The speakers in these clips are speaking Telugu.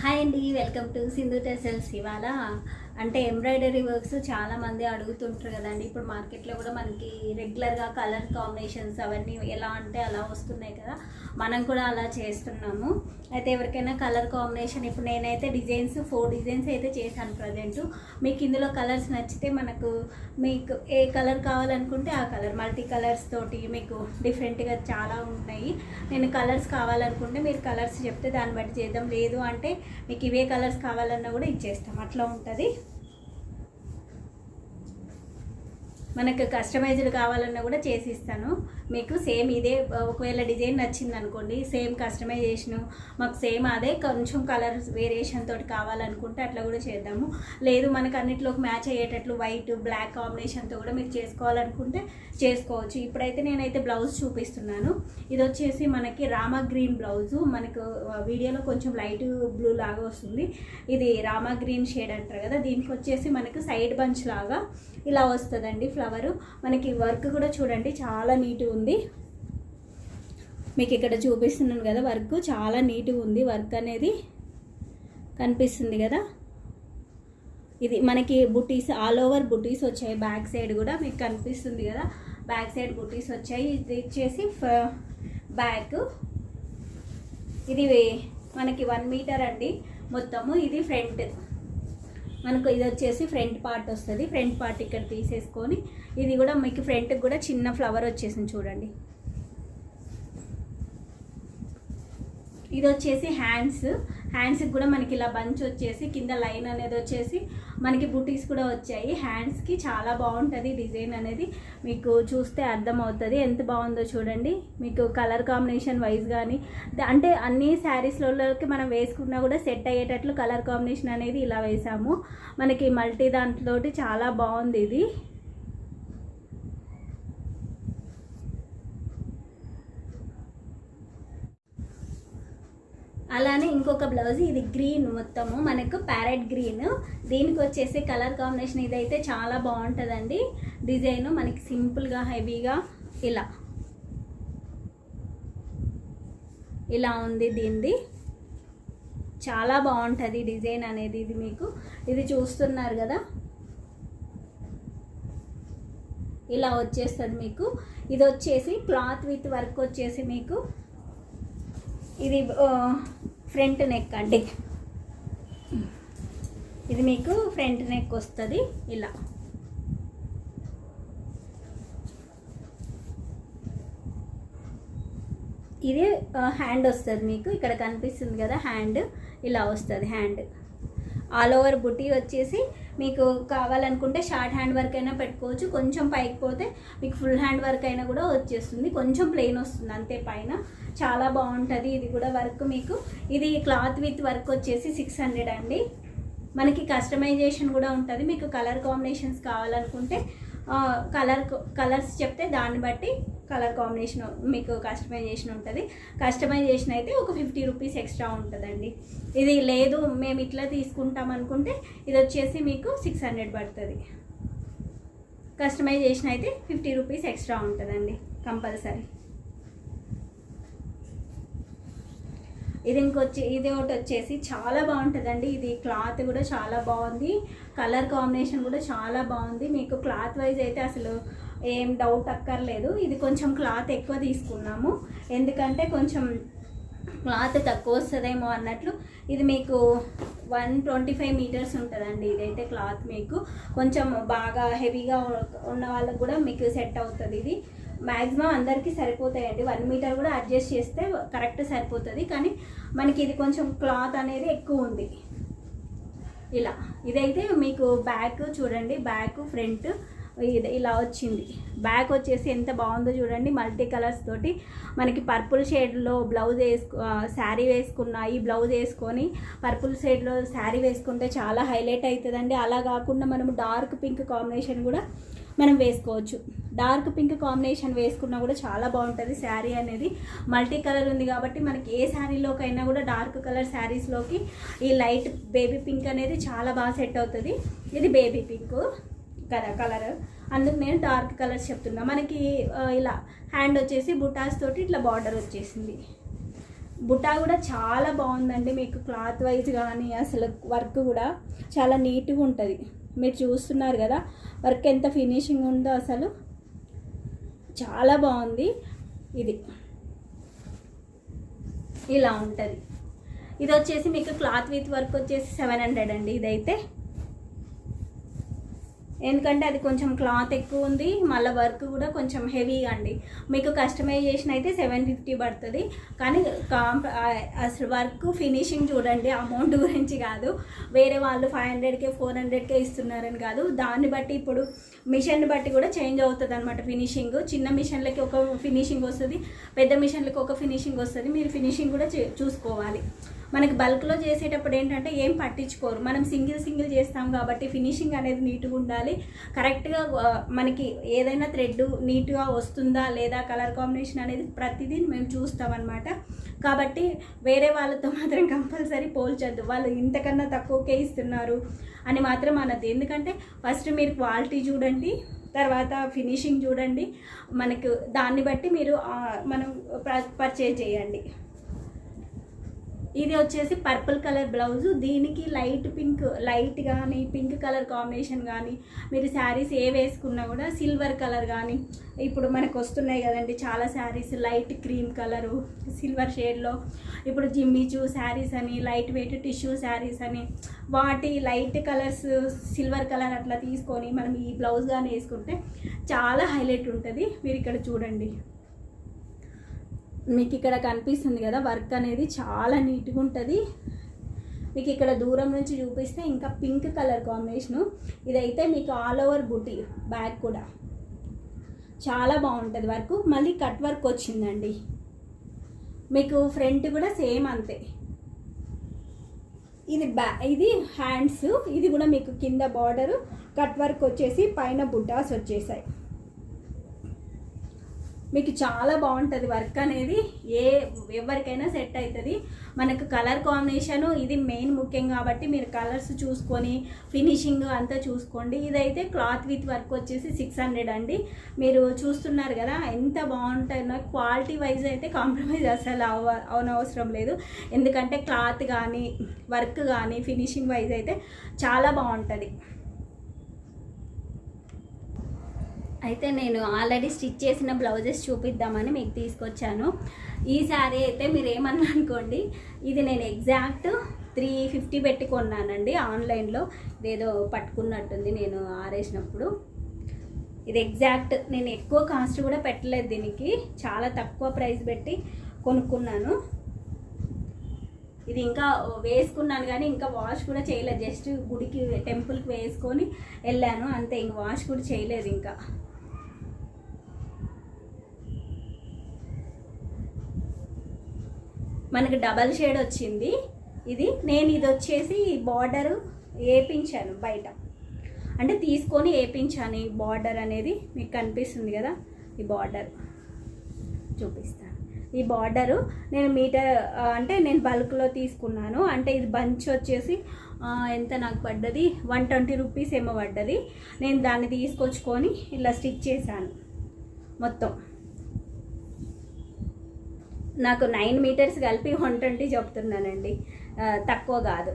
హాయ్ అండి వెల్కమ్ టు సింధు టెసల్స్ ఇవాళ. అంటే ఎంబ్రాయిడరీ వర్క్స్ చాలామంది అడుగుతుంటారు కదండి. ఇప్పుడు మార్కెట్లో కూడా మనకి రెగ్యులర్గా కలర్ కాంబినేషన్స్ అవన్నీ ఎలా అంటే అలా వస్తున్నాయి కదా. మనం కూడా అలా చేస్తున్నాము. అయితే ఎవరికైనా కలర్ కాంబినేషన్ ఇప్పుడు నేనైతే డిజైన్స్ ఫోర్ డిజైన్స్ అయితే చేశాను ప్రజెంట్. మీకు ఇందులో కలర్స్ నచ్చితే మనకు మీకు ఏ కలర్ కావాలనుకుంటే ఆ కలర్ మల్టీ కలర్స్ తోటి మీకు డిఫరెంట్గా చాలా ఉన్నాయి. నేను కలర్స్ కావాలనుకుంటే మీరు కలర్స్ చెప్తే దాన్ని బట్టి చేద్దాం. లేదు అంటే మీకు ఇవే కలర్స్ కావాలన్నా కూడా ఇచ్చేస్తాం. అట్లా ఉంటుంది. మనకు కస్టమైజ్డ్ కావాలన్నా కూడా చేసి ఇస్తాను మీకు సేమ్ ఇదే ఒకవేళ డిజైన్ నచ్చింది అనుకోండి సేమ్ కస్టమైజేషన్ మాకు సేమ్ అదే కొంచెం కలర్ వేరియేషన్ తోటి కావాలనుకుంటే అట్లా కూడా చేద్దాము. లేదు మనకు అన్నిట్లోకి మ్యాచ్ అయ్యేటట్లు వైట్ బ్లాక్ కాంబినేషన్తో కూడా మీరు చేసుకోవాలనుకుంటే చేసుకోవచ్చు. ఇప్పుడైతే నేనైతే బ్లౌజ్ చూపిస్తున్నాను. ఇది వచ్చేసి మనకి రామా గ్రీన్ బ్లౌజు మనకు వీడియోలో కొంచెం లైట్ బ్లూ లాగా వస్తుంది. ఇది రామా గ్రీన్ షేడ్ అంటారు కదా దీనికి వచ్చేసి మనకు సైడ్ బంచ్ లాగా ఇలా వస్తుందండి ఫ్లవర్ మనకి వర్క్ కూడా చూడండి చాలా నీట్గా ఉంది. మీకు ఇక్కడ చూపిస్తున్నాను కదా వర్క్ చాలా నీట్గా ఉంది. వర్క్ అనేది కనిపిస్తుంది కదా. ఇది మనకి బుటీస్ ఆల్ ఓవర్ బుటీస్ వచ్చాయి. బ్యాక్ సైడ్ కూడా మీకు కనిపిస్తుంది కదా. బ్యాక్ సైడ్ బుటీస్ వచ్చాయి. ఇది ఇచ్చేసి బ్యాక్. ఇది మనకి వన్ మీటర్ అండి. మొత్తము ఇది ఫ్రంట్. మనకు ఇది వచ్చేసి ఫ్రంట్ పార్ట్ వస్తుంది. ఫ్రంట్ పార్ట్ ఇక్కడ తీసేసుకొని ఇది కూడా మీకు ఫ్రంట్కి కూడా చిన్న ఫ్లవర్ వచ్చేసింది చూడండి. ఇది వచ్చేసి హ్యాండ్స్ హ్యాండ్స్కి కూడా మనకి ఇలా బంచ్ వచ్చేసి కింద లైన్ అనేది వచ్చేసి మనకి బుటీస్ కూడా వచ్చాయి. హ్యాండ్స్కి చాలా బాగుంటుంది డిజైన్ అనేది. మీకు చూస్తే అర్థమవుతుంది. ఎంత బాగుందో చూడండి. మీకు కలర్ కాంబినేషన్ వైజ్ కానీ అంటే అన్ని శారీస్లలోకి మనం వేసుకున్నా కూడా సెట్ అయ్యేటట్లు కలర్ కాంబినేషన్ అనేది ఇలా వేసాము. మనకి మల్టీ దాంట్లోటి చాలా బాగుంది ఇది. అలానే ఇంకొక బ్లౌజ్ ఇది గ్రీన్ మొత్తము. మనకు ప్యారెట్ గ్రీన్. దీనికి వచ్చేసి కలర్ కాంబినేషన్ ఇదైతే చాలా బాగుంటుందండి. డిజైన్ మనకి సింపుల్గా హెవీగా ఇలా. ఇలా ఉంది దీనిది. చాలా బాగుంటుంది డిజైన్ అనేది ఇది మీకు. ఇది చూస్తున్నారు కదా? ఇలా వచ్చేస్తుంది మీకు. ఇది వచ్చేసి క్లాత్ విత్ వర్క్ వచ్చేసి మీకు ఇది ఫ్రంట్ నెక్ అండి. ఇది మీకు ఫ్రంట్ నెక్ వస్తుంది ఇలా. ఇది హ్యాండ్ వస్తుంది మీకు. ఇక్కడ కనిపిస్తుంది కదా హ్యాండ్. ఇలా వస్తుంది హ్యాండ్. ఆల్ ఓవర్ బుటీ వచ్చేసి మీకు కావాలనుకుంటే షార్ట్ హ్యాండ్ వర్క్ అయినా పెట్టుకోవచ్చు. కొంచెం పైకి పోతే మీకు ఫుల్ హ్యాండ్ వర్క్ అయినా కూడా వచ్చేస్తుంది. కొంచెం ప్లెయిన్ వస్తుంది అంతే పైన. చాలా బాగుంటుంది. ఇది కూడా వర్క్ మీకు. ఇది క్లాత్ విత్ వర్క్ వచ్చేసి సిక్స్ హండ్రెడ్ అండి. మనకి కస్టమైజేషన్ కూడా ఉంటుంది. మీకు కలర్ కాంబినేషన్స్ కావాలనుకుంటే కలర్ కలర్స్ చెప్తే దాన్ని బట్టి కలర్ కాంబినేషన్ మీకు కస్టమైజేషన్ ఉంటుంది. కస్టమైజేషన్ అయితే ఒక ఫిఫ్టీ రూపీస్ ఎక్స్ట్రా ఉంటుందండి. ఇది లేదు మేము ఇట్లా తీసుకుంటాం అనుకుంటే ఇది వచ్చేసి మీకు సిక్స్ హండ్రెడ్ పడుతుంది. కస్టమైజేషన్ అయితే ఫిఫ్టీ రూపీస్ ఎక్స్ట్రా ఉంటుందండి కంపల్సరీ. ఇది ఇంకొచ్చి ఇది ఒకటి వచ్చేసి చాలా బాగుంటుందండి. ఇది క్లాత్ కూడా చాలా బాగుంది. కలర్ కాంబినేషన్ కూడా చాలా బాగుంది. మీకు క్లాత్ వైజ్ అయితే అసలు ఏం డౌట్ అక్కర్లేదు. ఇది కొంచెం క్లాత్ ఎక్కువ తీసుకున్నాము. ఎందుకంటే కొంచెం క్లాత్ తక్కువ వస్తుందేమో అన్నట్లు ఇది మీకు వన్ ట్వంటీ ఫైవ్ మీటర్స్ ఉంటుందండి ఇదైతే క్లాత్ మీకు. కొంచెం బాగా హెవీగా ఉన్న వాళ్ళకు కూడా మీకు సెట్ అవుతుంది ఇది. మ్యాక్సిమం అందరికీ సరిపోతాయండి. వన్ మీటర్ కూడా అడ్జస్ట్ చేస్తే కరెక్ట్ సరిపోతుంది. కానీ మనకి ఇది కొంచెం క్లాత్ అనేది ఎక్కువ ఉంది. ఇలా. ఇదైతే మీకు బ్యాక్ చూడండి. బ్యాక్ ఫ్రంట్ ఇది ఇలా వచ్చింది. బ్యాక్ వచ్చేసి ఎంత బాగుందో చూడండి. మల్టీ కలర్స్ తోటి మనకి పర్పుల్ షేడ్లో బ్లౌజ్ వేసుకు శారీ వేసుకున్న ఈ బ్లౌజ్ వేసుకొని పర్పుల్ షేడ్లో శారీ వేసుకుంటే చాలా హైలైట్ అవుతుందండి. అలా కాకుండా మనం డార్క్ పింక్ కాంబినేషన్ కూడా మనం వేసుకోవచ్చు. డార్క్ పింక్ కాంబినేషన్ వేసుకున్నా కూడా చాలా బాగుంటుంది. శారీ అనేది మల్టీ కలర్ ఉంది కాబట్టి మనకి ఏ శారీలోకైనా కూడా డార్క్ కలర్ శారీస్లోకి ఈ లైట్ బేబీ పింక్ అనేది చాలా బాగా సెట్ అవుతుంది. ఇది బేబీ పింక్ కదా కలర్. అందుకు నేను డార్క్ కలర్స్ చెప్తున్నా. మనకి ఇలా హ్యాండ్ వచ్చేసి బుటాస్ తోటి ఇట్లా బార్డర్ వచ్చేసింది. బుటా కూడా చాలా బాగుందండి మీకు క్లాత్ వైజ్ కానీ అసలు వర్క్ కూడా చాలా నీట్గా ఉంటుంది. మీరు చూస్తున్నారు కదా వర్క్ ఎంత ఫినిషింగ్ ఉందో అసలు. చాలా బాగుంది. ఇది. ఇలా ఉంటుంది. ఇది వచ్చేసి మీకు క్లాత్ విత్ వర్క్ వచ్చేసి సెవెన్ హండ్రెడ్ అండి ఇదైతే. ఎందుకంటే అది కొంచెం క్లాత్ ఎక్కువ ఉంది మళ్ళీ వర్క్ కూడా కొంచెం హెవీగా అండి. మీకు కస్టమైజేషన్ అయితే సెవెన్ ఫిఫ్టీ పడుతుంది. కానీ కాంప్ అసలు వర్క్ ఫినిషింగ్ చూడండి అమౌంట్ గురించి కాదు. వేరే వాళ్ళు ఫైవ్ హండ్రెడ్కే ఫోర్ హండ్రెడ్కే ఇస్తున్నారని కాదు. దాన్ని బట్టి ఇప్పుడు మిషన్ బట్టి కూడా చేంజ్ అవుతుంది అనమాట ఫినిషింగ్. చిన్న మిషన్లకి ఒక ఫినిషింగ్ వస్తుంది పెద్ద మిషన్లకి ఒక ఫినిషింగ్ వస్తుంది. మీరు ఫినిషింగ్ కూడా చే- చూసుకోవాలి. మనకి బల్క్లో చేసేటప్పుడు ఏంటంటే ఏం పట్టించుకోరు. మనం సింగిల్ సింగిల్ చేస్తాం కాబట్టి ఫినిషింగ్ అనేది నీట్గా ఉండాలి. కరెక్ట్గా మనకి ఏదైనా థ్రెడ్ నీట్గా వస్తుందా లేదా కలర్ కాంబినేషన్ అనేది ప్రతిదీ మేము చూస్తామన్నమాట. కాబట్టి వేరే వాళ్ళతో మాత్రం కంపల్సరీ పోల్చొద్దు వాళ్ళు ఇంతకన్నా తక్కువకే ఇస్తున్నారు అని మాత్రం అనద్దు. ఎందుకంటే ఫస్ట్ మీరు క్వాలిటీ చూడండి తర్వాత ఫినిషింగ్ చూడండి. మనకు దాన్ని బట్టి మీరు మనం పర్చేజ్ చేయండి. ఇది వచ్చేసి పర్పుల్ కలర్ బ్లౌజ్. దీనికి లైట్ పింక్ లైట్ కానీ పింక్ కలర్ కాంబినేషన్ కానీ మీరు శారీస్ ఏ వేసుకున్నా కూడా సిల్వర్ కలర్ కానీ ఇప్పుడు మనకు వస్తున్నాయి కదండి చాలా saris. Light cream colour silver షేడ్లో ఇప్పుడు జిమ్మిచూ శారీస్ అని లైట్ వెయిట్ టిష్యూ శారీస్ అని వాటి లైట్ కలర్స్ సిల్వర్ కలర్ అట్లా తీసుకొని మనం ఈ బ్లౌజ్ కానీ వేసుకుంటే చాలా హైలైట్ ఉంటుంది. మీరు ఇక్కడ చూడండి. మీకు ఇక్కడ కనిపిస్తుంది కదా వర్క్ అనేది చాలా నీట్గా ఉంటుంది. మీకు ఇక్కడ దూరం నుంచి చూపిస్తే ఇంకా పింక్ కలర్ కాంబినేషను. ఇదైతే మీకు ఆల్ ఓవర్ బుటీ బ్యాగ్ కూడా. చాలా బాగుంటుంది వర్క్. మళ్ళీ కట్ వర్క్ వచ్చిందండి. మీకు ఫ్రంట్ కూడా సేమ్ అంతే. ఇది బ్యా ఇది హ్యాండ్స్. ఇది కూడా మీకు కింద బార్డరు. కట్ వర్క్ వచ్చేసి పైన బుట్టాస్ వచ్చేసాయి. మీకు చాలా బాగుంటుంది వర్క్ అనేది. ఏ ఎవరికైనా సెట్ అవుతుంది మనకు కలర్ కాంబినేషన్ ఇది మెయిన్ ముఖ్యం కాబట్టి మీరు కలర్స్ చూసుకొని ఫినిషింగ్ అంతా చూసుకోండి. ఇదైతే క్లాత్ విత్ వర్క్ వచ్చేసి సిక్స్ హండ్రెడ్ అండి. మీరు చూస్తున్నారు కదా ఎంత బాగుంటుందో. క్వాలిటీ వైజ్ అయితే కాంప్రమైజ్ అసలు అవ అవనవసరం లేదు. ఎందుకంటే క్లాత్ కానీ వర్క్ కానీ ఫినిషింగ్ వైజ్ అయితే చాలా బాగుంటుంది. అయితే నేను ఆల్రెడీ స్టిచ్ చేసిన బ్లౌజెస్ చూపిద్దామని మీకు తీసుకొచ్చాను. ఈ శారీ అయితే మీరు ఏమన్నా అనుకోండి ఇది నేను ఎగ్జాక్ట్ త్రీ ఫిఫ్టీ పెట్టి కొన్నానండి ఆన్లైన్లో. ఇదేదో పట్టుకున్నట్టుంది నేను ఆరేసినప్పుడు. ఇది ఎగ్జాక్ట్ నేను ఎక్కువ కాస్ట్ కూడా పెట్టలేదు దీనికి. చాలా తక్కువ ప్రైస్ పెట్టి కొనుక్కున్నాను. ఇది ఇంకా వేసుకున్నాను కానీ ఇంకా వాష్ కూడా చేయలేదు. జస్ట్ గుడికి టెంపుల్కి వేసుకొని వెళ్ళాను. అంతే ఇంక వాష్ కూడా చేయలేదు ఇంకా. మనకి డబల్ షేడ్ వచ్చింది. ఇది నేను ఇది వచ్చేసి బార్డర్ వేపించాను బయట. అంటే తీసుకొని వేపించాను ఈ బార్డర్ అనేది. మీకు కనిపిస్తుంది కదా ఈ బార్డర్. చూపిస్తాను. ఈ బార్డరు నేను మీటర్ అంటే నేను బల్క్లో తీసుకున్నాను. అంటే ఇది బంచ్ వచ్చేసి ఎంత నాకు పడ్డది? వన్ ట్వంటీ రూపీస్ ఏమో పడ్డది. నేను దాన్ని తీసుకొచ్చుకొని ఇలా స్టిచ్ చేశాను. మొత్తం. నాకు నైన్ మీటర్స్ కలిపి వన్ ట్వంటీ చెప్తున్నానండి. తక్కువ కాదు.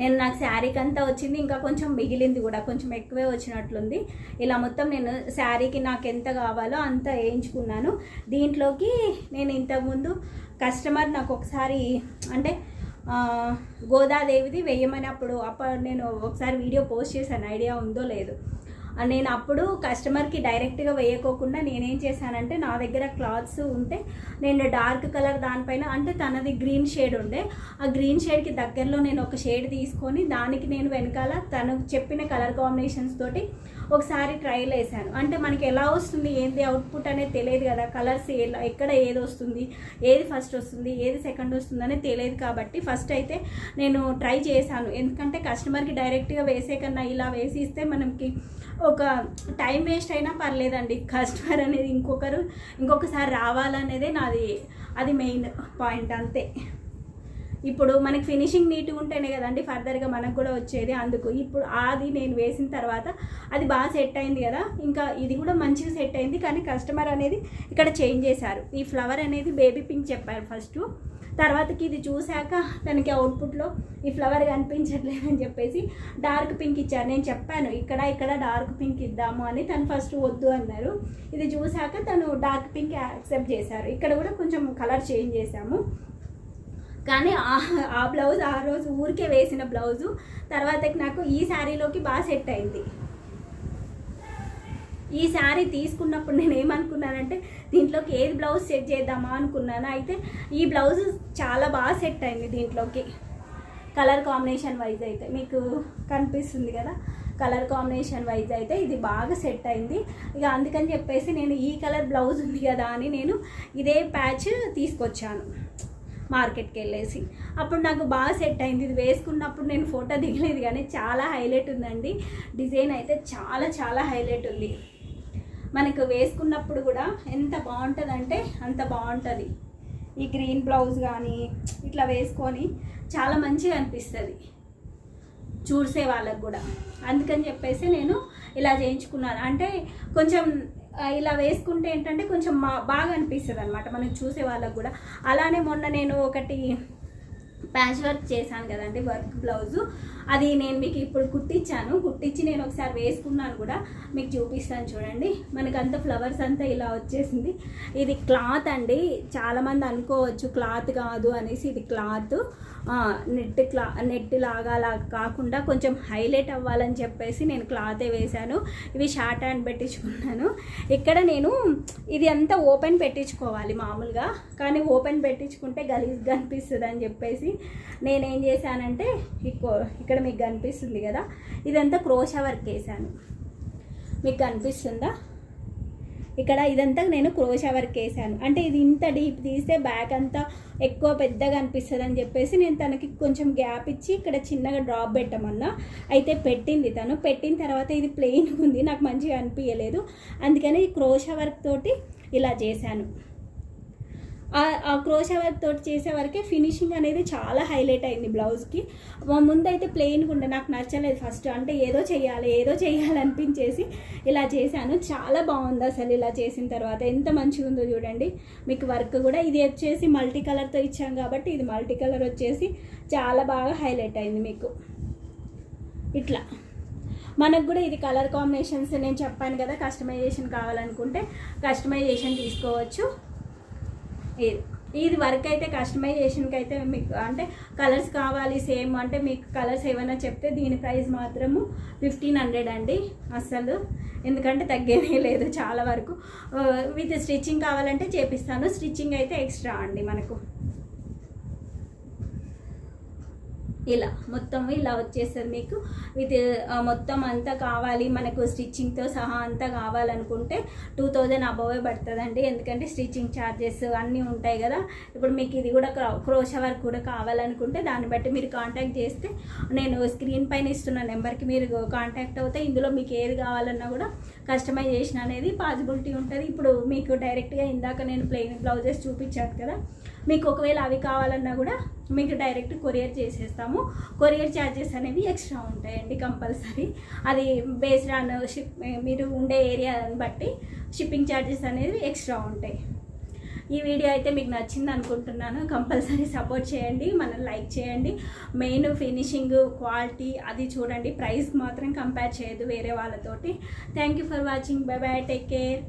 నేను నాకు శారీకి అంతా వచ్చింది ఇంకా కొంచెం మిగిలింది కూడా కొంచెం ఎక్కువే వచ్చినట్లుంది. ఇలా మొత్తం నేను శారీకి నాకు ఎంత కావాలో అంత వేయించుకున్నాను. దీంట్లోకి నేను ఇంతకుముందు కస్టమర్ నాకు ఒకసారి అంటే గోదాదేవిది వేయమని అప్పుడు అప్పుడు నేను ఒకసారి వీడియో పోస్ట్ చేశాను ఐడియా ఉందో లేదు. నేను అప్పుడు కస్టమర్కి డైరెక్ట్గా వేయకోకుండా నేనేం చేశానంటే నా దగ్గర క్లాత్స్ ఉంటే నేను డార్క్ కలర్ దానిపైన అంటే తనది గ్రీన్ షేడ్ ఉండే ఆ గ్రీన్ షేడ్కి దగ్గరలో నేను ఒక షేడ్ తీసుకొని దానికి నేను వెనకాల తను చెప్పిన కలర్ కాంబినేషన్స్ తోటి ఒకసారి ట్రయల్ వేసాను అంటే మనకి ఎలా వస్తుంది ఏంది అవుట్పుట్ అనేది తెలియదు కదా కలర్స్ ఎలా ఎక్కడ ఏది వస్తుంది ఏది ఫస్ట్ వస్తుంది ఏది సెకండ్ వస్తుంది అనేది తెలియదు కాబట్టి ఫస్ట్ అయితే నేను ట్రై చేశాను. ఎందుకంటే కస్టమర్కి డైరెక్ట్గా వేసే కన్నా ఇలా వేసి ఇస్తే మనకి ఒక టైం వేస్ట్ అయినా పర్లేదండి. కస్టమర్ అనేది ఇంకొకరు ఇంకొకసారి రావాలనేదే నాది అది మెయిన్ పాయింట్ అంతే. ఇప్పుడు మనకి ఫినిషింగ్ నీట్గా ఉంటేనే కదండి ఫర్దర్గా మనకు కూడా వచ్చేది అందుకు. ఇప్పుడు అది నేను వేసిన తర్వాత అది బాగా సెట్ అయింది కదా. ఇంకా ఇది కూడా మంచిగా సెట్ అయింది కానీ కస్టమర్ అనేది ఇక్కడ చేంజ్ చేశారు. ఈ ఫ్లవర్ అనేది బేబీ పింక్ చెప్పారు ఫస్ట్ తర్వాతకి ఇది చూశాక తనకి అవుట్పుట్లో ఈ ఫ్లవర్ కనిపించట్లేదని చెప్పేసి డార్క్ పింక్ ఇచ్చారు. నేను చెప్పాను ఇక్కడ ఇక్కడ డార్క్ పింక్ ఇద్దాము అని తను ఫస్ట్ వద్దు అన్నారు. ఇది చూశాక తను డార్క్ పింక్ యాక్సెప్ట్ చేశారు. ఇక్కడ కూడా కొంచెం కలర్ చేంజ్ చేశాము. కానీ ఆ- ఆ బ్లౌజ్ ఆ రోజు ఊరికే వేసిన బ్లౌజు తర్వాతకి నాకు ఈ శారీలోకి బాగా సెట్ అయింది. ఈ శారీ తీసుకున్నప్పుడు నేను ఏమనుకున్నానంటే దీంట్లోకి ఏది బ్లౌజ్ సెట్ చేద్దామా అనుకున్నాను. అయితే ఈ బ్లౌజ్ చాలా బాగా సెట్ అయింది దీంట్లోకి. కలర్ కాంబినేషన్ వైజ్ అయితే మీకు కనిపిస్తుంది కదా? కలర్ కాంబినేషన్ వైజ్ అయితే ఇది బాగా సెట్ అయింది. ఇక అందుకని చెప్పేసి నేను ఈ కలర్ బ్లౌజ్ ఉంది కదా అని నేను ఇదే ప్యాచ్ తీసుకొచ్చాను మార్కెట్కి వెళ్ళేసి. అప్పుడు నాకు బాగా సెట్ అయింది. ఇది వేసుకున్నప్పుడు నేను ఫోటో దిగలేదు కానీ చాలా హైలైట్ ఉందండి. డిజైన్ అయితే చాలా చాలా హైలైట్ ఉంది. మనకు వేసుకున్నప్పుడు కూడా ఎంత బాగుంటుందంటే అంత బాగుంటుంది. ఈ గ్రీన్ బ్లౌజ్ కానీ ఇట్లా వేసుకొని చాలా మంచిగా అనిపిస్తుంది. చూసే వాళ్ళకు కూడా. అందుకని చెప్పేసి నేను ఇలా చేయించుకున్నాను. అంటే కొంచెం ఇలా వేసుకుంటే ఏంటంటే కొంచెం మా- బాగా అనిపిస్తుంది అనమాట మనకు చూసే వాళ్ళకు కూడా. అలానే మొన్న నేను ఒకటి ప్యాచ్ వర్క్ చేశాను కదండి వర్క్ బ్లౌజు. అది నేను మీకు ఇప్పుడు కుట్టించాను. కుట్టించి నేను ఒకసారి వేసుకున్నాను కూడా. మీకు చూపిస్తాను చూడండి. మనకు అంత ఫ్లవర్స్ అంతా ఇలా వచ్చేసింది. ఇది క్లాత్ అండి. చాలామంది అనుకోవచ్చు క్లాత్ కాదు అనేసి ఇది క్లాత్. నెట్ క్లా నెట్ లాగా అలా కాకుండా కొంచెం హైలైట్ అవ్వాలని చెప్పేసి నేను క్లాతే వేశాను. ఇవి షార్ట్ హ్యాండ్ పెట్టించుకున్నాను. ఇక్కడ నేను ఇది అంతా ఓపెన్ పెట్టించుకోవాలి మామూలుగా. కానీ ఓపెన్ పెట్టించుకుంటే గలీజ్గా అనిపిస్తుంది అని చెప్పేసి నేనేం చేశానంటే ఇక్కడ ఇక్కడ మీకు కనిపిస్తుంది కదా? ఇదంతా క్రోషా వర్క్ వేసాను మీకు కనిపిస్తుందా? ఇక్కడ ఇదంతా నేను క్రోషా వర్క్ వేసాను అంటే ఇది ఇంత డీప్ తీస్తే బ్యాక్ అంతా ఎక్కువ పెద్దగా అనిపిస్తుంది అని చెప్పేసి నేను తనకి కొంచెం గ్యాప్ ఇచ్చి ఇక్కడ చిన్నగా డ్రాప్ పెట్టమన్నా. అయితే పెట్టింది తను. పెట్టిన తర్వాత ఇది ప్లెయిన్ ఉంది. నాకు మంచిగా అనిపించలేదు అందుకని ఈ క్రోషా వర్క్ తోటి ఇలా చేశాను. ఆ- క్రోషా వర్క్ తోటి చేసే వరకే ఫినిషింగ్ అనేది చాలా హైలైట్ అయింది బ్లౌజ్కి. ముందైతే ప్లెయిన్గా ఉండే నాకు నచ్చలేదు ఫస్ట్. అంటే ఏదో చేయాలి ఏదో చేయాలి అనిపించేసి ఇలా చేశాను. చాలా బాగుంది అసలు ఇలా చేసిన తర్వాత. ఎంత మంచిగా ఉందో చూడండి. మీకు వర్క్ కూడా ఇది వచ్చేసి మల్టీ కలర్తో ఇచ్చాం కాబట్టి ఇది మల్టీ కలర్ వచ్చేసి చాలా బాగా హైలైట్ అయింది మీకు. ఇట్లా. మనకు కూడా ఇది కలర్ కాంబినేషన్స్ నేను చెప్పాను కదా కస్టమైజేషన్ కావాలనుకుంటే కస్టమైజేషన్ తీసుకోవచ్చు. ఇది ఇది వర్క్ అయితే కస్టమైజేషన్కి అయితే మీకు అంటే కలర్స్ కావాలి సేమ్ అంటే మీకు కలర్స్ ఏమైనా చెప్తే దీని ప్రైస్ మాత్రము ఫిఫ్టీన్ హండ్రెడ్ అండి అస్సలు. ఎందుకంటే తగ్గేదే లేదు చాలా వరకు. Uh, విత్ స్టిచ్చింగ్ కావాలంటే చేపిస్తాను. స్టిచ్చింగ్ అయితే ఎక్స్ట్రా అండి మనకు. ఇలా మొత్తం ఇలా వచ్చేస్తుంది మీకు. విత్ మొత్తం అంతా కావాలి మనకు స్టిచ్చింగ్తో సహా అంతా కావాలనుకుంటే టూ థౌజండ్ అబోవే పడుతుందండి. ఎందుకంటే స్టిచ్చింగ్ ఛార్జెస్ అన్నీ ఉంటాయి కదా. ఇప్పుడు మీకు ఇది కూడా క్రోష వర్క్ కూడా కావాలనుకుంటే దాన్ని బట్టి మీరు కాంటాక్ట్ చేస్తే నేను స్క్రీన్ పైన ఇస్తున్న నెంబర్కి మీరు కాంటాక్ట్ అవుతే ఇందులో మీకు ఏది కావాలన్నా కూడా కస్టమైజేషన్ అనేది పాసిబిలిటీ ఉంటుంది. ఇప్పుడు మీకు డైరెక్ట్గా ఇందాక నేను ప్లెయిన్ బ్లౌజెస్ చూపించాను కదా. మీకు ఒకవేళ అవి కావాలన్నా కూడా మీకు డైరెక్ట్ కొరియర్ చేసేస్తాము. కొరియర్ ఛార్జెస్ అనేవి ఎక్స్ట్రా ఉంటాయండి కంపల్సరీ. అది బేస్డ్ ఆన్ షిప్ మీరు ఉండే ఏరియాని బట్టి షిప్పింగ్ ఛార్జెస్ అనేవి ఎక్స్ట్రా ఉంటాయి. ఈ వీడియో అయితే మీకు నచ్చింది అనుకుంటున్నాను. కంపల్సరీ సపోర్ట్ చేయండి మనం లైక్ చేయండి. మెయిన్ ఫినిషింగ్ క్వాలిటీ అది చూడండి. ప్రైస్ మాత్రం కంపేర్ చేయదు వేరే వాళ్ళతోటి. Thank you for watching bye bye take care